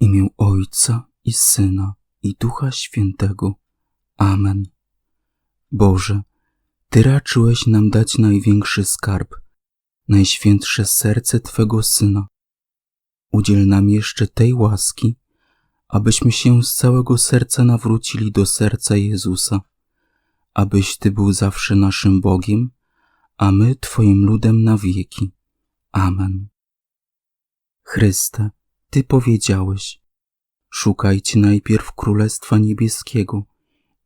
W imię Ojca i Syna i Ducha Świętego. Amen. Boże, Ty raczyłeś nam dać największy skarb, najświętsze serce Twego Syna. Udziel nam jeszcze tej łaski, abyśmy się z całego serca nawrócili do serca Jezusa, abyś Ty był zawsze naszym Bogiem, a my Twoim ludem na wieki. Amen. Chryste, Ty powiedziałeś, szukajcie najpierw Królestwa Niebieskiego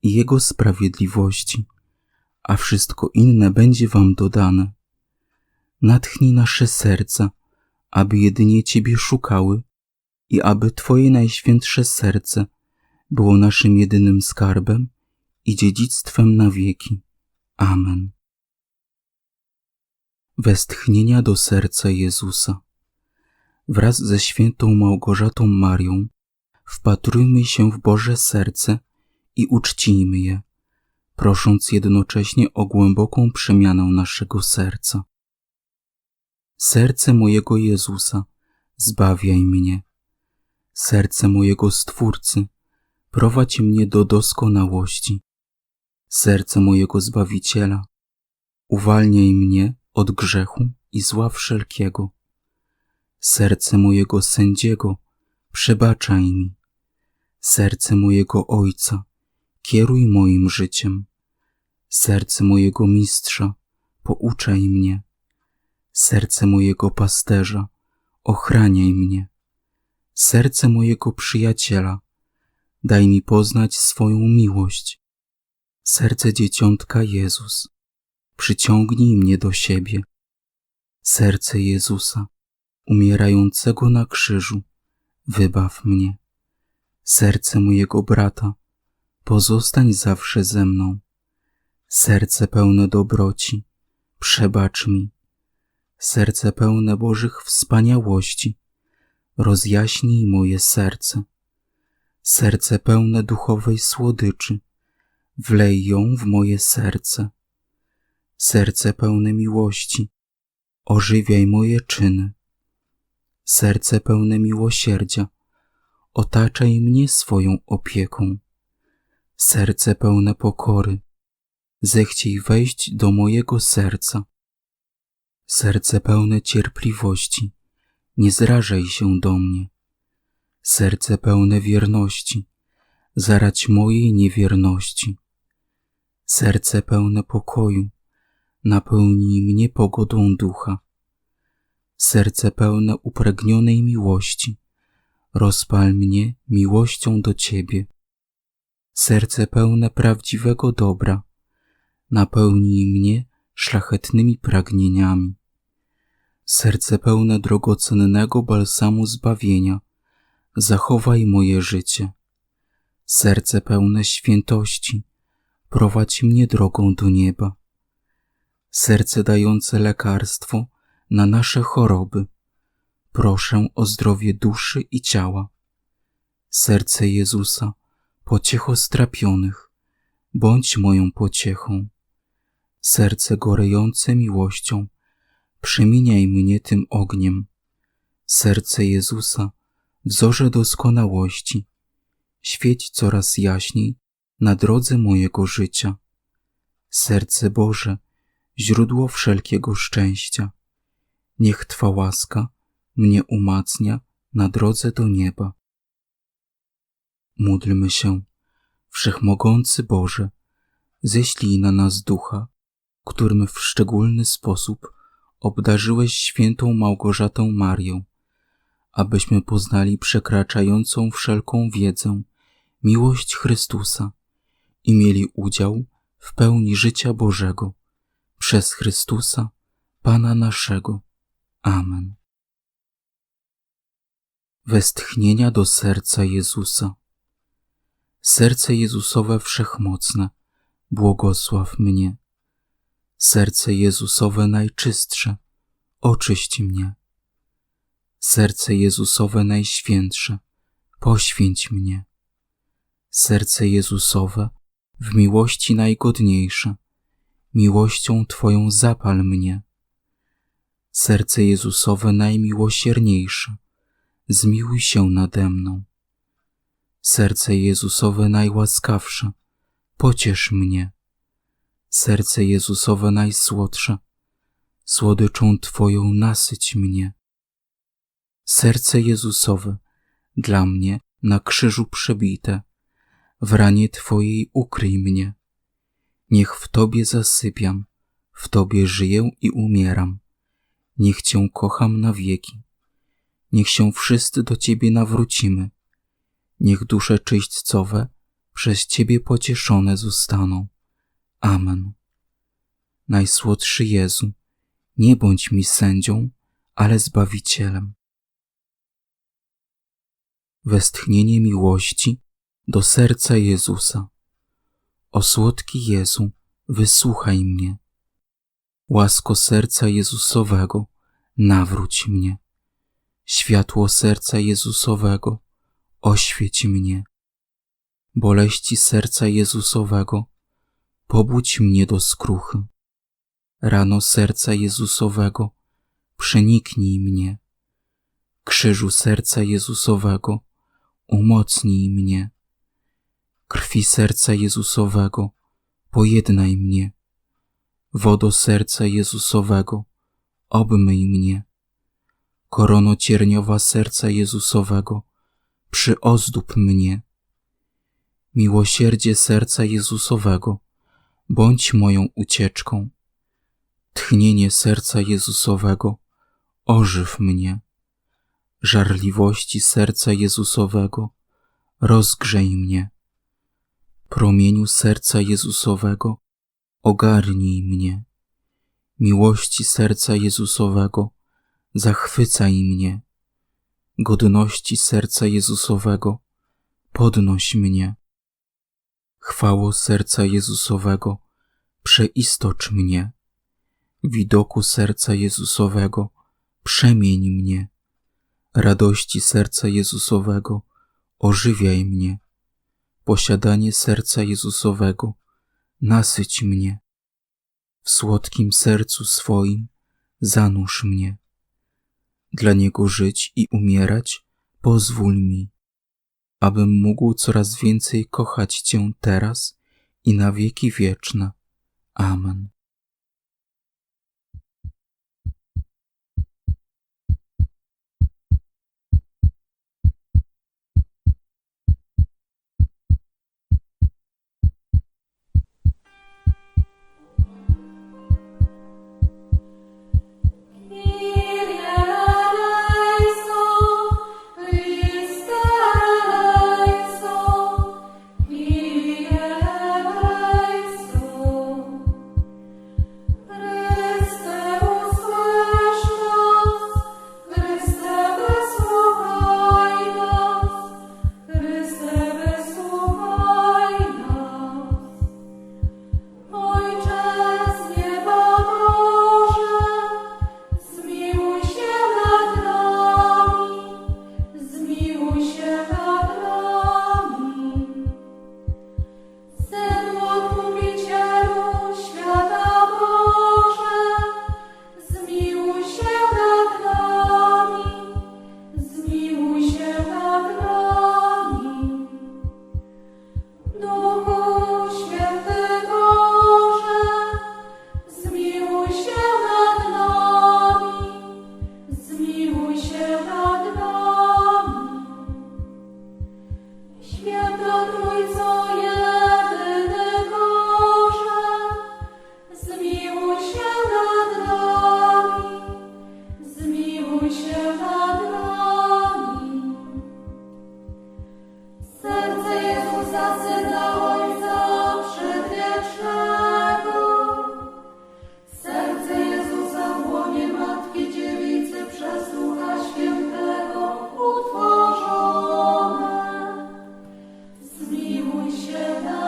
i Jego sprawiedliwości, a wszystko inne będzie Wam dodane. Natchnij nasze serca, aby jedynie Ciebie szukały i aby Twoje najświętsze serce było naszym jedynym skarbem i dziedzictwem na wieki. Amen. Westchnienia do serca Jezusa. Wraz ze świętą Małgorzatą Marią wpatrujmy się w Boże serce i uczcijmy je, prosząc jednocześnie o głęboką przemianę naszego serca. Serce mojego Jezusa, zbawiaj mnie. Serce mojego Stwórcy, prowadź mnie do doskonałości. Serce mojego Zbawiciela, uwalniaj mnie od grzechu i zła wszelkiego. Serce mojego sędziego, przebaczaj mi. Serce mojego Ojca, kieruj moim życiem. Serce mojego Mistrza, pouczaj mnie. Serce mojego Pasterza, ochraniaj mnie. Serce mojego Przyjaciela, daj mi poznać swoją miłość. Serce Dzieciątka Jezus, przyciągnij mnie do siebie. Serce Jezusa, umierającego na krzyżu, wybaw mnie. Serce mojego brata, pozostań zawsze ze mną. Serce pełne dobroci, przebacz mi. Serce pełne Bożych wspaniałości, rozjaśnij moje serce. Serce pełne duchowej słodyczy, wlej ją w moje serce. Serce pełne miłości, ożywiaj moje czyny. Serce pełne miłosierdzia, otaczaj mnie swoją opieką. Serce pełne pokory, zechciej wejść do mojego serca. Serce pełne cierpliwości, nie zrażaj się do mnie. Serce pełne wierności, zarać mojej niewierności. Serce pełne pokoju, napełnij mnie pogodą ducha. Serce pełne upragnionej miłości, rozpal mnie miłością do Ciebie. Serce pełne prawdziwego dobra, napełnij mnie szlachetnymi pragnieniami. Serce pełne drogocennego balsamu zbawienia, zachowaj moje życie. Serce pełne świętości, prowadź mnie drogą do nieba. Serce dające lekarstwo na nasze choroby, proszę o zdrowie duszy i ciała. Serce Jezusa, pociecho strapionych, bądź moją pociechą. Serce gorejące miłością, przemieniaj mnie tym ogniem. Serce Jezusa, wzorze doskonałości, świeć coraz jaśniej na drodze mojego życia. Serce Boże, źródło wszelkiego szczęścia, niech Twa łaska mnie umacnia na drodze do nieba. Módlmy się, Wszechmogący Boże, ześlij na nas ducha, którym w szczególny sposób obdarzyłeś świętą Małgorzatę Marię, abyśmy poznali przekraczającą wszelką wiedzę miłość Chrystusa i mieli udział w pełni życia Bożego przez Chrystusa, Pana naszego. Amen. Westchnienia do serca Jezusa. Serce Jezusowe wszechmocne, błogosław mnie. Serce Jezusowe najczystsze, oczyść mnie. Serce Jezusowe najświętsze, poświęć mnie. Serce Jezusowe w miłości najgodniejsze, miłością Twoją zapal mnie. Serce Jezusowe najmiłosierniejsze, zmiłuj się nade mną. Serce Jezusowe najłaskawsze, pociesz mnie. Serce Jezusowe najsłodsze, słodyczą Twoją nasyć mnie. Serce Jezusowe, dla mnie na krzyżu przebite, w ranie Twojej ukryj mnie. Niech w Tobie zasypiam, w Tobie żyję i umieram. Niech Cię kocham na wieki. Niech się wszyscy do Ciebie nawrócimy. Niech dusze czyśćcowe przez Ciebie pocieszone zostaną. Amen. Najsłodszy Jezu, nie bądź mi sędzią, ale Zbawicielem. Westchnienie miłości do serca Jezusa. O słodki Jezu, wysłuchaj mnie. Łasko serca Jezusowego, nawróć mnie. Światło serca Jezusowego, oświeć mnie. Boleści serca Jezusowego, pobudź mnie do skruchy. Rano serca Jezusowego, przeniknij mnie. Krzyżu serca Jezusowego, umocnij mnie. Krwi serca Jezusowego, pojednaj mnie. Wodo serca Jezusowego, obmyj mnie. Korono cierniowa serca Jezusowego, przyozdób mnie. Miłosierdzie serca Jezusowego, bądź moją ucieczką. Tchnienie serca Jezusowego, ożyw mnie. Żarliwości serca Jezusowego, rozgrzej mnie. Promieniu serca Jezusowego, ogarnij mnie. Miłości serca Jezusowego, zachwycaj mnie. Godności serca Jezusowego, podnoś mnie. Chwało serca Jezusowego, przeistocz mnie. Widoku serca Jezusowego, przemień mnie. Radości serca Jezusowego, ożywiaj mnie. Posiadanie serca Jezusowego, nasyć mnie. W słodkim sercu swoim zanurz mnie. Dla Niego żyć i umierać pozwól mi, abym mógł coraz więcej kochać Cię teraz i na wieki wieczne. Amen. Teacher,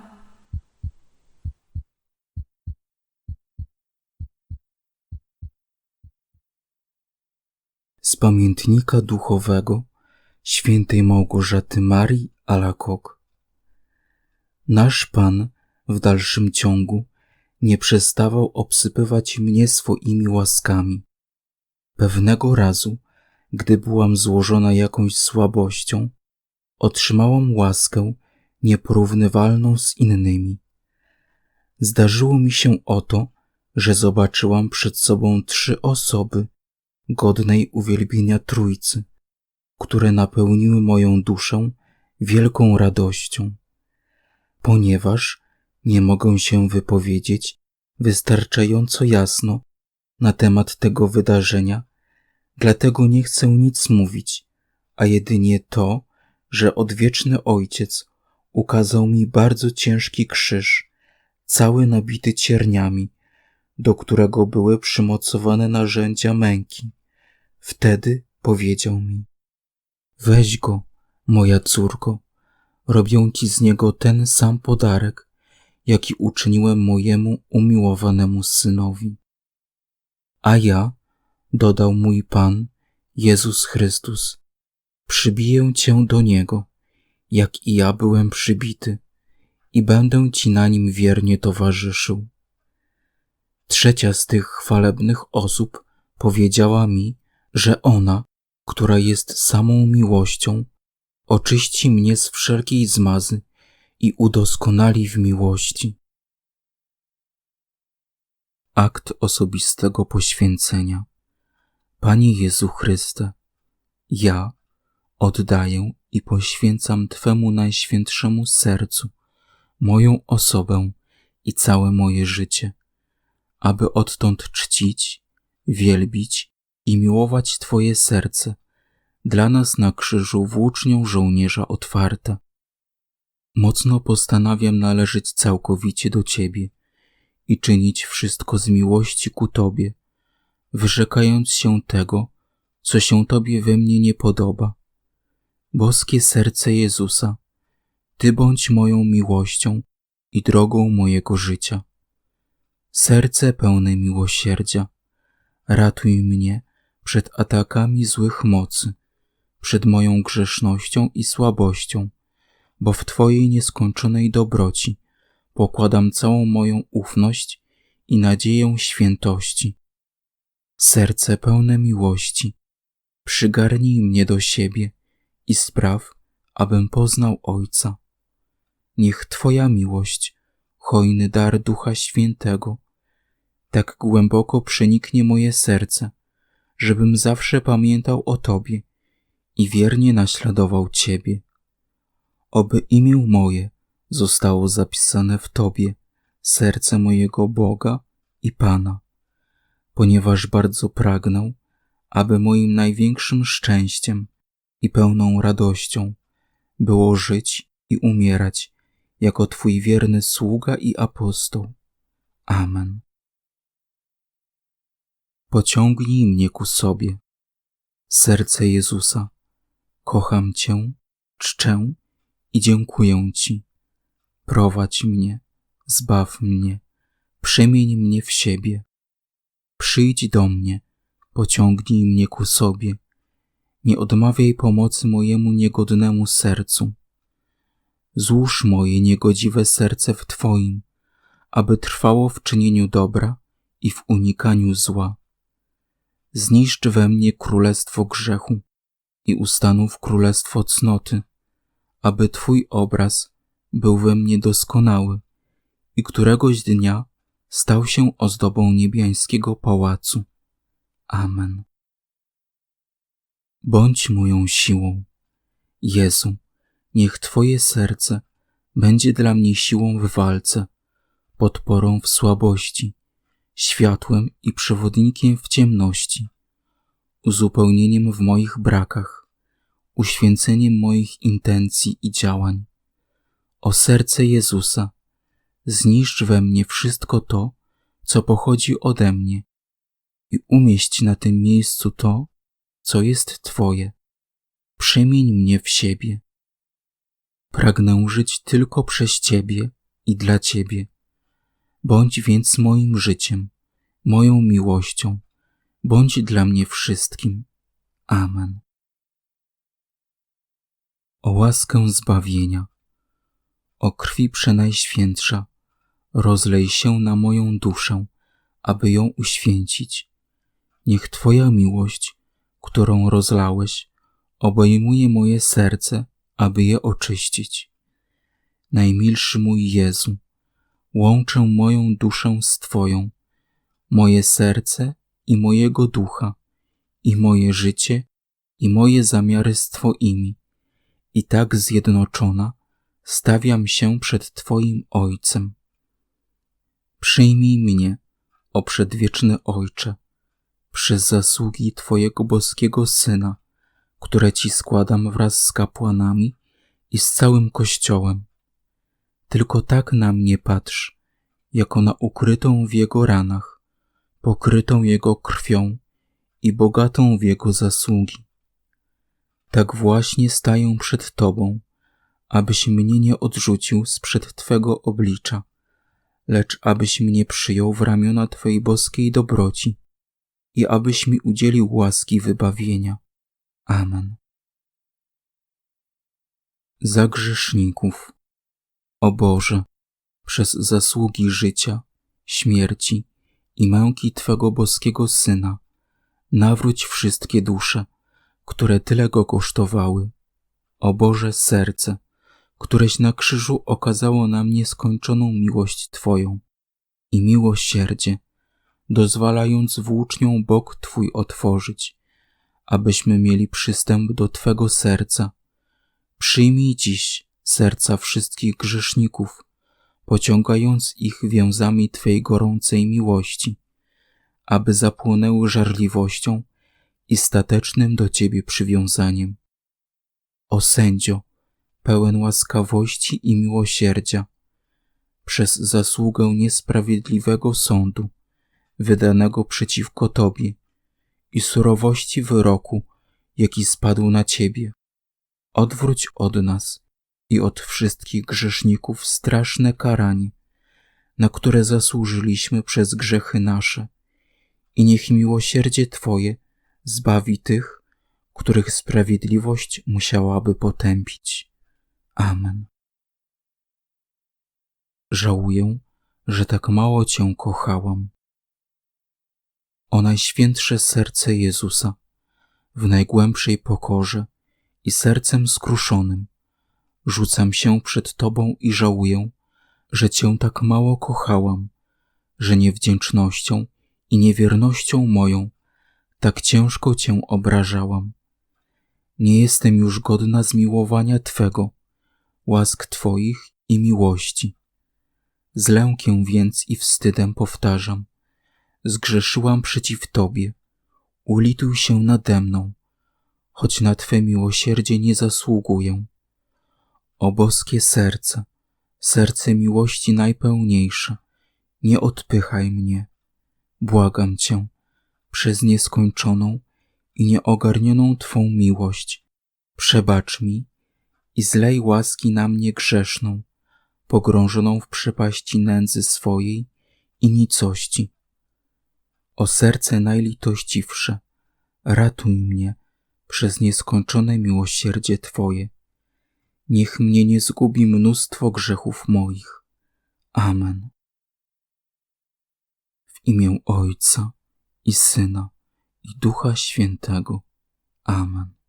Pamiętnika duchowego świętej Małgorzaty Marii Alakok. Nasz Pan w dalszym ciągu nie przestawał obsypywać mnie swoimi łaskami. Pewnego razu, gdy byłam złożona jakąś słabością, otrzymałam łaskę nieporównywalną z innymi. Zdarzyło mi się oto, że zobaczyłam przed sobą trzy osoby godnej uwielbienia Trójcy, które napełniły moją duszę wielką radością. Ponieważ nie mogę się wypowiedzieć wystarczająco jasno na temat tego wydarzenia, dlatego nie chcę nic mówić, a jedynie to, że odwieczny Ojciec ukazał mi bardzo ciężki krzyż, cały nabity cierniami, do którego były przymocowane narzędzia męki. Wtedy powiedział mi: Weź go, moja córko, robię ci z niego ten sam podarek, jaki uczyniłem mojemu umiłowanemu synowi. A ja, dodał mój Pan, Jezus Chrystus, przybiję cię do niego, jak i ja byłem przybity, i będę ci na nim wiernie towarzyszył. Trzecia z tych chwalebnych osób powiedziała mi, że ona, która jest samą miłością, oczyści mnie z wszelkiej zmazy i udoskonali w miłości. Akt osobistego poświęcenia. Panie Jezu Chryste, ja oddaję i poświęcam Twemu najświętszemu sercu moją osobę i całe moje życie, aby odtąd czcić, wielbić i miłować Twoje serce, dla nas na krzyżu włócznią żołnierza otwarta. Mocno postanawiam należeć całkowicie do Ciebie i czynić wszystko z miłości ku Tobie, wyrzekając się tego, co się Tobie we mnie nie podoba. Boskie serce Jezusa, Ty bądź moją miłością i drogą mojego życia. Serce pełne miłosierdzia, ratuj mnie przed atakami złych mocy, przed moją grzesznością i słabością, bo w Twojej nieskończonej dobroci pokładam całą moją ufność i nadzieję świętości. Serce pełne miłości, przygarnij mnie do siebie i spraw, abym poznał Ojca. Niech Twoja miłość, hojny dar Ducha Świętego, tak głęboko przeniknie moje serce, żebym zawsze pamiętał o Tobie i wiernie naśladował Ciebie. Oby imię moje zostało zapisane w Tobie, serce mojego Boga i Pana, ponieważ bardzo pragnę, aby moim największym szczęściem i pełną radością było żyć i umierać jako Twój wierny sługa i apostoł. Amen. Pociągnij mnie ku sobie, serce Jezusa. Kocham Cię, czczę i dziękuję Ci. Prowadź mnie, zbaw mnie, przemień mnie w siebie. Przyjdź do mnie, pociągnij mnie ku sobie. Nie odmawiaj pomocy mojemu niegodnemu sercu. Złóż moje niegodziwe serce w Twoim, aby trwało w czynieniu dobra i w unikaniu zła. Zniszcz we mnie królestwo grzechu i ustanów królestwo cnoty, aby Twój obraz był we mnie doskonały i któregoś dnia stał się ozdobą niebiańskiego pałacu. Amen. Bądź moją siłą. Jezu, niech Twoje serce będzie dla mnie siłą w walce, podporą w słabości, światłem i przewodnikiem w ciemności, uzupełnieniem w moich brakach, uświęceniem moich intencji i działań, O serce Jezusa, zniszcz we mnie wszystko to, co pochodzi ode mnie i umieść na tym miejscu to, co jest Twoje. Przemień mnie w siebie. Pragnę żyć tylko przez Ciebie i dla Ciebie. Bądź więc moim życiem, moją miłością, bądź dla mnie wszystkim. Amen. O łaskę zbawienia, o krwi przenajświętsza, rozlej się na moją duszę, aby ją uświęcić. Niech Twoja miłość, którą rozlałeś, obejmuje moje serce, aby je oczyścić. Najmilszy mój Jezu, łączę moją duszę z Twoją, moje serce i mojego ducha, i moje życie, i moje zamiary z Twoimi. I tak zjednoczona stawiam się przed Twoim Ojcem. Przyjmij mnie, o przedwieczny Ojcze, przez zasługi Twojego boskiego Syna, które Ci składam wraz z kapłanami i z całym Kościołem. Tylko tak na mnie patrz, jako na ukrytą w Jego ranach, pokrytą Jego krwią i bogatą w Jego zasługi. Tak właśnie staję przed Tobą, abyś mnie nie odrzucił sprzed Twego oblicza, lecz abyś mnie przyjął w ramiona Twojej boskiej dobroci i abyś mi udzielił łaski wybawienia. Amen. Za grzeszników. O Boże, przez zasługi życia, śmierci i męki Twego boskiego Syna, nawróć wszystkie dusze, które tyle go kosztowały. O Boże serce, któreś na krzyżu okazało nam nieskończoną miłość Twoją i miłosierdzie, dozwalając włócznią bok Twój otworzyć, abyśmy mieli przystęp do Twego serca. Przyjmij dziś serca wszystkich grzeszników, pociągając ich więzami Twej gorącej miłości, aby zapłonęły żarliwością i statecznym do Ciebie przywiązaniem. O sędzio, pełen łaskawości i miłosierdzia, przez zasługę niesprawiedliwego sądu, wydanego przeciwko Tobie i surowości wyroku, jaki spadł na Ciebie. Odwróć od nas i od wszystkich grzeszników straszne karanie, na które zasłużyliśmy przez grzechy nasze i niech miłosierdzie Twoje zbawi tych, których sprawiedliwość musiałaby potępić. Amen. Żałuję, że tak mało Cię kochałam. O Najświętsze Serce Jezusa, w najgłębszej pokorze i sercem skruszonym, rzucam się przed Tobą i żałuję, że Cię tak mało kochałam, że niewdzięcznością i niewiernością moją tak ciężko Cię obrażałam. Nie jestem już godna zmiłowania Twego, łask Twoich i miłości. Z lękiem więc i wstydem powtarzam, zgrzeszyłam przeciw Tobie, ulituj się nade mną, choć na Twe miłosierdzie nie zasługuję. O boskie serce, serce miłości najpełniejsze, nie odpychaj mnie, błagam Cię, przez nieskończoną i nieogarnioną Twą miłość. Przebacz mi i zlej łaski na mnie grzeszną, pogrążoną w przepaści nędzy swojej i nicości. O serce najlitościwsze, ratuj mnie przez nieskończone miłosierdzie Twoje. Niech mnie nie zgubi mnóstwo grzechów moich. Amen. W imię Ojca i Syna, i Ducha Świętego. Amen.